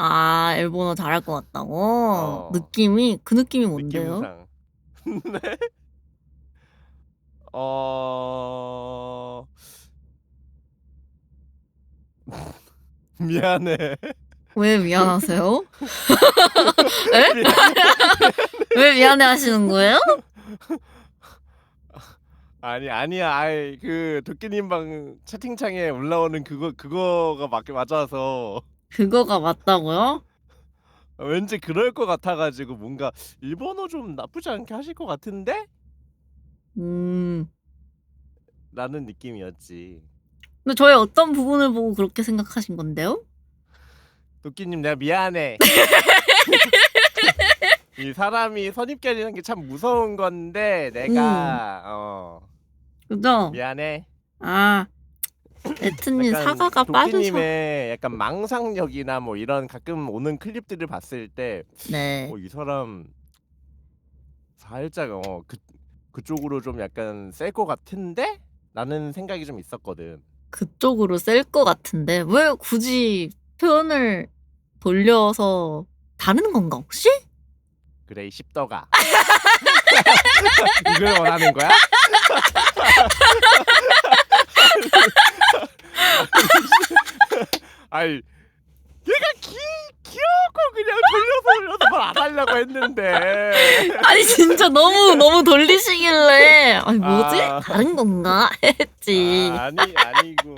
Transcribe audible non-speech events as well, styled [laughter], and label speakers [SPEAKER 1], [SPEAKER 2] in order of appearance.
[SPEAKER 1] 아, 일본어 잘할 것 같다고?
[SPEAKER 2] 어.
[SPEAKER 1] 느낌이, 그 느낌이 뭔데요?
[SPEAKER 2] 느낌상. [laughs] 네? 어... [laughs] 미안해.
[SPEAKER 1] 왜 미안하세요? [laughs] 에? 왜 미안해 하시는 거예요?
[SPEAKER 2] 아니 아니야. 아이 그 도끼님 방 채팅창에 올라오는 그거 그거가 맞 맞아서
[SPEAKER 1] 그거가 맞다고요?
[SPEAKER 2] 왠지 그럴 것 같아 가지고 뭔가 일본어 좀 나쁘지 않게 하실 것 같은데?
[SPEAKER 1] 음.
[SPEAKER 2] 라는 느낌이었지.
[SPEAKER 1] 근데 저의 어떤 부분을 보고 그렇게 생각하신 건데요?
[SPEAKER 2] 도끼님 내가 미안해. [laughs] 이 사람이 선입견이라는 게 참 무서운 건데 내가 어
[SPEAKER 1] 그죠?
[SPEAKER 2] 미안해.
[SPEAKER 1] 아, 에트님
[SPEAKER 2] 약간
[SPEAKER 1] 사과가 빠져서.
[SPEAKER 2] 도끼님의 약간 망상력이나 뭐 이런 가끔 오는 클립들을 봤을 때
[SPEAKER 1] 네.
[SPEAKER 2] 어, 이 사람 살짝 어 그 그쪽으로 좀 약간 셀 것 같은데? 라는 생각이 좀 있었거든.
[SPEAKER 1] 그쪽으로 셀 것 같은데 왜 굳이 표현을 돌려서 다른 건가 혹시?
[SPEAKER 2] 그래 이 십더가. [laughs] 이걸 원하는 거야? [laughs] 아니 얘가 기 귀엽고 그냥 돌려서 돌려서 말안 하려고 했는데. [laughs]
[SPEAKER 1] 아니 진짜 너무 너무 돌리시길래 아니 뭐지
[SPEAKER 2] 아.
[SPEAKER 1] 다른 건가 [laughs] 했지.
[SPEAKER 2] 아, 아니 아니고